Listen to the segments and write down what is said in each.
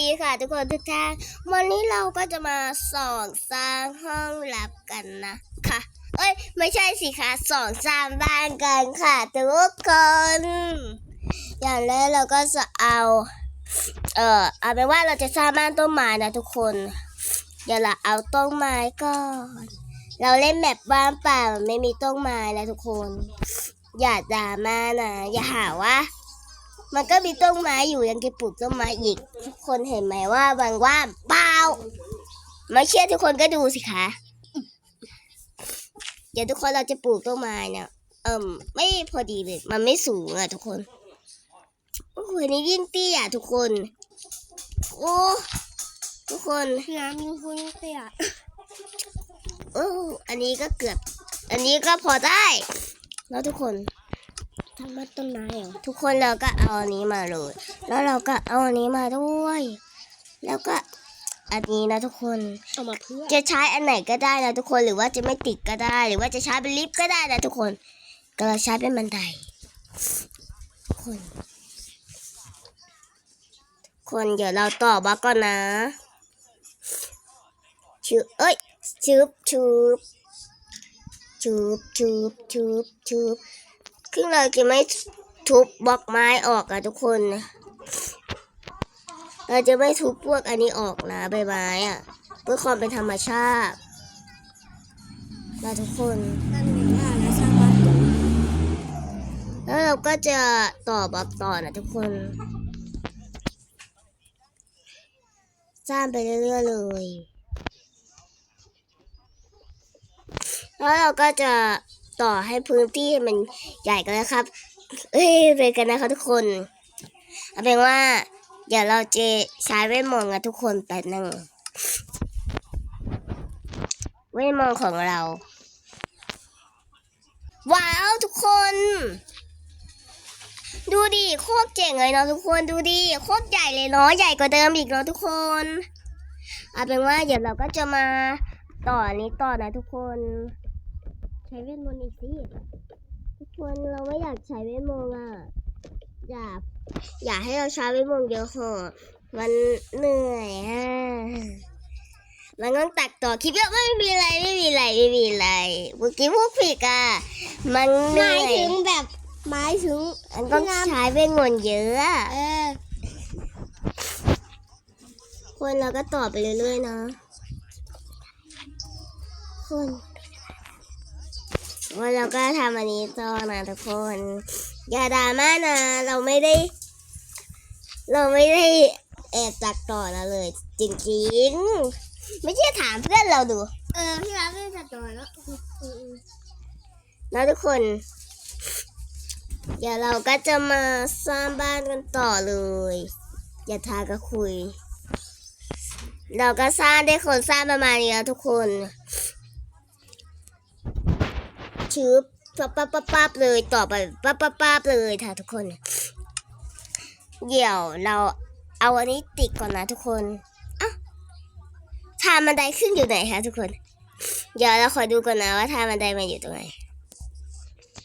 ดีค่ะทุกคนทุกท่านวันนี้เราก็จะมาสอนสร้างห้องลับกันนะค่ะเอ้ยไม่ใช่สิคะสอนสร้างบ้านกันค่ะทุกคน อย่างแรกเราก็จะเอา เอ่อเอาเป็นว่าเราจะสร้างบ้านต้นไม้นะทุกคนเดี๋ยวเราเอาต้นไม้ก่อน เราเล่นแบบบ้านเปล่าไม่มีต้นไม้นะทุกคน อย่าด่ามานะอย่าหาว่า มันก็มีต้นไม้อยู่ยังจะปลูกต้นไม้อีก ทุกคนเห็นไหมว่าบางว่าเปล่าไม่เชื่อทุกคนก็ดูสิคะ เดี๋ยวทุกคนเราจะปลูกต้นไม้เนี่ยเอิ่มไม่พอดีเลย มันไม่สูงอะทุกคน โอ้โหนี่ยิ่งเตี้ยทุกคน โอ้ทุกคนน้ำมีคุณเตียโอ้อันนี้ก็เกือบ อันนี้ก็พอได้ แล้วทุกคน ทำมาต้นไม้เหรอทุกคนเราก็เอาอันนี้มาเลย แล้วเราก็เอาอันนี้มาด้วย แล้วก็อันนี้นะทุกคน เอามาเพื่อจะใช้อันไหนก็ได้นะทุกคน หรือว่าจะไม่ติดก็ได้ หรือว่าจะใช้เป็นลิฟต์ก็ได้นะทุกคน ก็เราใช้เป็นบันไดทุกคน คนเดี๋ยวเราต่อบล็อกก่อนนะชืบเอ้ยชืบชืบชืบชืบชืบชืบ คือเราจะไม่ทุบบล็อกไม้ออกอะทุกคนเราจะไม่ทุบพวกอันนี้ออกนะใบไม้อะเพื่อความเป็นธรรมชาตินะทุกคนแล้วสร้างบ้านตัวแล้วเราก็จะต่อบล็อกต่อนะทุกคน สร้างไปเรื่อยๆเลยแล้วเราก็จะ ต่อให้พื้นที่มันใหญ่กันนะครับ เอ้ยไปกันนะครับทุกคนเอาเป็นว่า เดี๋ยวเราจะใช้เวทมนต์กันทุกคนแป๊บนึงเวทมนต์ของเรา ว้าวทุกคน ดูดิโคตรเจ๋งเลยเนาะทุกคนดูดิโคตรใหญ่เลยเนาะใหญ่กว่าเดิมอีกเนาะทุกคนเอาเป็นว่าเดี๋ยวเราก็จะมาต่อนี้ต่อนะทุกคน ช้เวทมนต์อีกสิทุกคนเราไม่อยากใช้เวทมนต์อะอยากอยากให้เราใช้เวทมนต์เยอะเหอะมันเหนื่อยอะมันต้องตัดต่อคลิปเยอะไม่มีอะไรไม่มีอะไรไม่มีอะไรเมื่อกี้พูดผิดอะมันเหหนื่มาอยยถึงแบบหมายถึงมันต้องใช้เวทมนต์เยอะอะเออคนเราก็ตอบไปเรื่อยๆนะคน ว่าเราก็ทำอันนี้ต่อนะทุกคน อย่าดราม่านะ เราไม่ได้ เราไม่ได้แอบตักต่อนะเลย จริงๆ ไม่ใช่ถามเพื่อนเราดู เออพี่รับไม่จะต่อแล้วอืมนะทุกคน เดี๋ยวเราก็จะมาสร้างบ้านกันต่อเลย อย่าทาก็คุย เราก็สร้างได้คนสร้างประมาณนี้แล้วทุกคน ชืบปั๊บปั๊บปั๊บปั๊บเลยต่อไปปั๊บปั๊บปั๊บเลยค่ะทุกคน เดี๋ยวเราเอาอันนี้ติดก่อนนะทุกคนเอ้าทางบันไดขึ้นอยู่ไหนคะทุกคน เดี๋ยวเราขอดูก่อนนะว่าทางบันไดมันอยู่ตรงไหน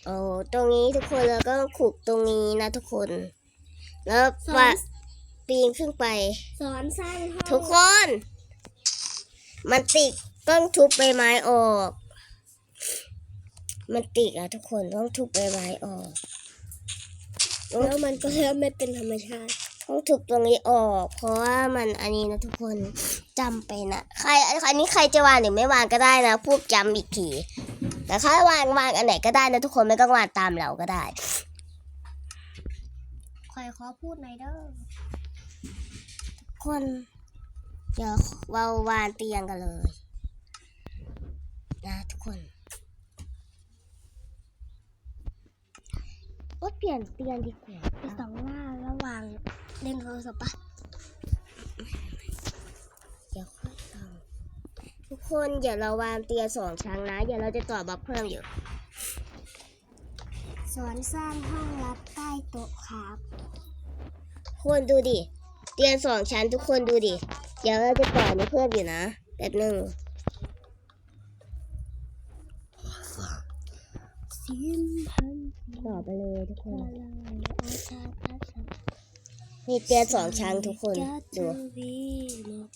โอ้ตรงนี้ทุกคนแล้วก็ขุดตรงนี้นะทุกคน แล้วว่าปีนขึ้นไป สอนสร้างห้องทุกคน มันติดต้องทุบใบไม้ออก มันติดอะทุกคนต้องทุบใบไม้ออก แล้วมันก็เริ่มไม่เป็นธรรมชาติ ต้องทุบตรงนี้ออก เพราะว่ามันอันนี้นะทุกคนจำไปนะใครอันนี้ใครจะวางหรือไม่วางก็ได้นะพูดจำอีกทีแต่ถ้าวางวางอันไหนก็ได้นะทุกคนไม่ต้องวางตามเราก็ได้คอยขอพูดหน่อยเด้อคนเดี๋ยวเราวางเตียงกันเลย นะทุกคน ว่าเปลี่ยนเตียงดีกว่าไปสองหน้าระหว่างเล่นโทรศัพท์ปะเดี๋ยวค่อยทำทุกคนเดี๋ยวเราวางเตียงสองชั้นนะเดี๋ยวเราจะต่อบล็อกเพิ่มอยู่สอนสร้างห้องรับใต้โต๊ะครับคนดูดิ เตียงสองชั้นทุกคนดูดิ เดี๋ยวเราจะต่อนี้เพิ่มอยู่นะแป๊บหนึงสิมพัน ต่อไปเลยทุกคนอาชาพัชมีเตียงสองชั้นทุกคนจะดูวีนก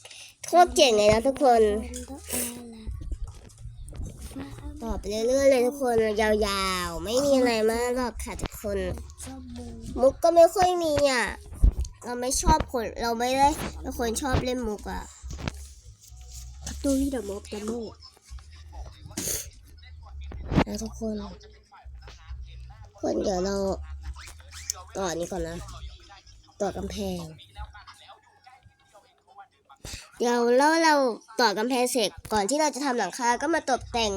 โคตรเจ๋งเลยนะทุกคนคนละอาละฟ้าต่อไปเรื่อยๆเลยทุกคน ยาวๆ ไม่มีอะไรมากหรอกค่ะทุกคนจมูกมุกก็ไม่ค่อยมีอะ เราไม่ชอบคน เราไม่ได้เป็นคนชอบเล่นมุกอะตุ้ยดมกดมกนะทุกคน คนเดี๋ยวเราต่อนี้ก่อนนะ ต่อกำแพง เดี๋ยวแล้วเราต่อกำแพงเสร็จก่อนที่เราจะทำหลังคาก็มาตกแต่ง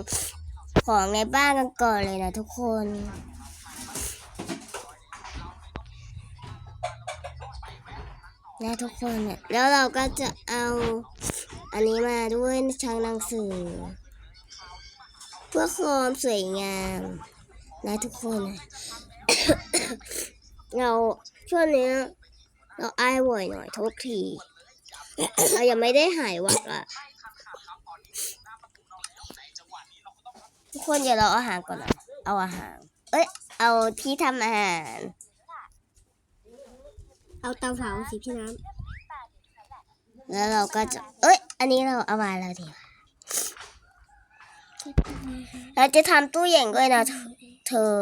ของในบ้านกันก่อนเลยนะทุกคนนะทุกคนเนี่ยแล้วเราก็จะเอาอันนี้มาด้วยช่างหนังสือ เพื่อความสวยงาม นะทุกคนเราช่วงนี้เราไอายบ่อยหน่อยทุกที เรายังไม่ได้หายหวัดอะทุกคนเดี๋ยวเราเอาอาหารก่อนนะเอาอาหาร เอ้ย เอาที่ทำอาหาร เอาเตาเผาสิพี่น้แล้วเราก็จะ เอ้ย อันนี้เราเอามาแล้วดีกว่าเราจะทำตู้เย็นด้วยนะ เธอ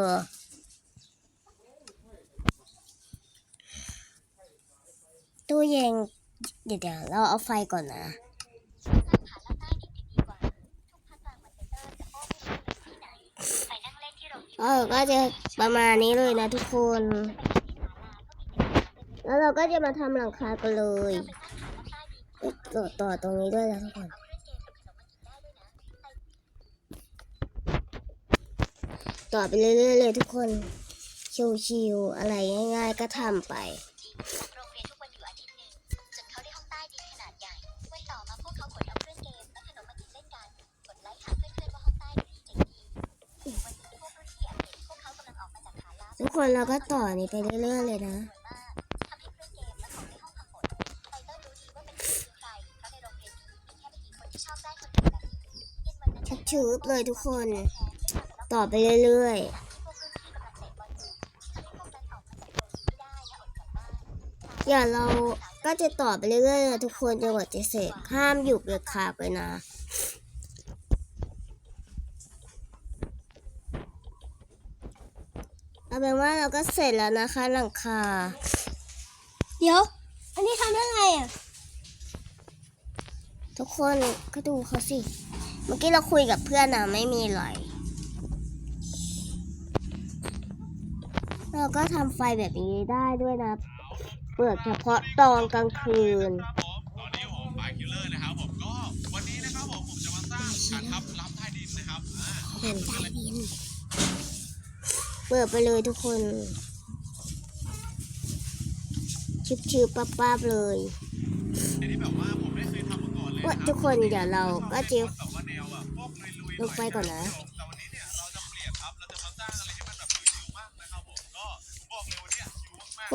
ตู้เย็นเดี๋ยวเดี๋ยวเราเอาไฟก่อนนะเออก็จะประมาณนี้เลยนะทุกคน แล้วเราก็จะมาทำหลังคากันเลยเอ้ยต่อต่อตรงนี้ด้วยนะทุกคน ต่อไปเรื่อยๆเลยทุกคน ชิวๆอะไรง่าย ๆ ก็ทำไป โรงเรียนทุกวันอยู่อาทิตย์หนึ่งจนเขาได้ห้องใต้ดินขนาดใหญ่ วันต่อมาพวกเขาขนเอาเครื่องเกมและขนมมากินเล่นกันกดไลค์หาเพื่อนๆว่าห้องใต้ดินนี้เจ๋งดีวันนี้พวกรุ่นพี่แอบเห็นพวกเขากำลังออกมาจากฐานล่างทุกคนเราก็ต่อนี้ไปเรื่อยๆเลยนะสวยมากทำให้เครื่องเกมและของในห้องพังหมดไตเติ้ลรู้ดีว่าเป็นใครคือใครเพราะในโรงเรียนนี้มีแค่ไม่กี่คนที่ชอบได้คนอื่นแบบนี้เย็นวันนั้นชักชืบเลยทุกคน ต่อไปเรื่อยๆอย่าเราก็จะต่อไปเรื่อยๆนะทุกคนจนกว่าจะเสร็จห้ามหยุดเด็ดขาดเลยนะเอาเป็นว่าเราก็เสร็จแล้วนะคะหลังคา เดี๋ยว อันนี้ทำได้ไงอะ ทุกคนก็ดูเขาสิ เมื่อกี้เราคุยกับเพื่อนนะไม่มีอะไร เราก็ทำไฟแบบนี้ได้ด้วยนะ เปิดเฉพาะตอนกลางคืนตอนนี้ผมปายคิลเลอร์นะครับผมก็วันนี้นะครับผมผมจะมาสร้างฐานทัพล้ำใต้ดินนะครับอ่าเปิดไปเลยทุกคนชิบชิบปั๊บปั๊บเลยอันนี้แบบว่าผมไม่เคยทำมาก่อนเลยว่านะคทุรับกคนเดี๋ยวเราก็จะแบบว่าแนวแบบพวกลุยๆหลน่องยไฟก่อนนะแ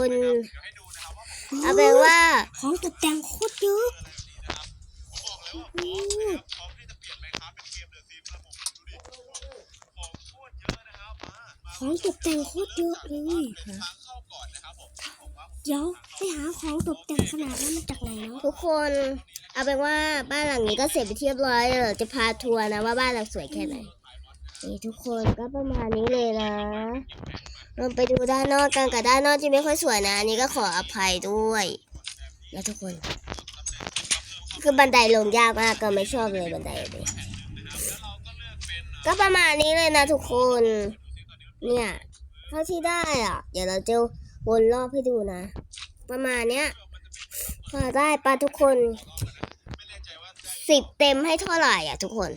คุณนะครับเดี๋ยวให้ดูนะครับว่าผมเอาเป็นว่า ของตกแต่งโคตรเยอะผมบอกเลยว่าพร้อมนะครับพร้อมที่จะเปลี่ยนไมค์ครับเป็นเกมเดอะซิมแล้วผมดูดิของโคตรเยอะนะครับมามาของตกแต่งโคตรเยอะเลยทางเข้าก่อนนะครับผมผมว่าเดี๋ยวไปหาของตกแต่งขนาดนั้นมาจากไหนเนาะทุกคนเอาเป็นว่าบ้านหลังนี้ก็เสร็จไปเรียบร้อยแล้วเดี๋ยวจะพาทัวร์นะว่าบ้านเราสวยแค่ไหน นี่ทุกคนก็ประมาณนี้เลยนะเราไปดูด้านนอกกันกับด้านนอกที่ไม่ค่อยสวยนะอันนี้ก็ขออภัยด้วยนะทุกคน คือบันไดลงยากมากก็ไม่ชอบเลยบันไดเลยก็ประมาณนี้เลยนะทุกคน เนี่ยเท่าที่ได้อะ เดี๋ยวเราจะวนรอบให้ดูนะ ประมาณเนี้ยพอได้ปะทุกคนสิบเต็มให้เท่าไหร่อะทุกคน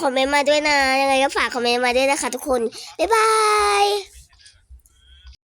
คอมเมนต์มาด้วยนะ ยังไงก็ฝากคอมเมนต์มาด้วยนะคะทุกคน บ๊ายบาย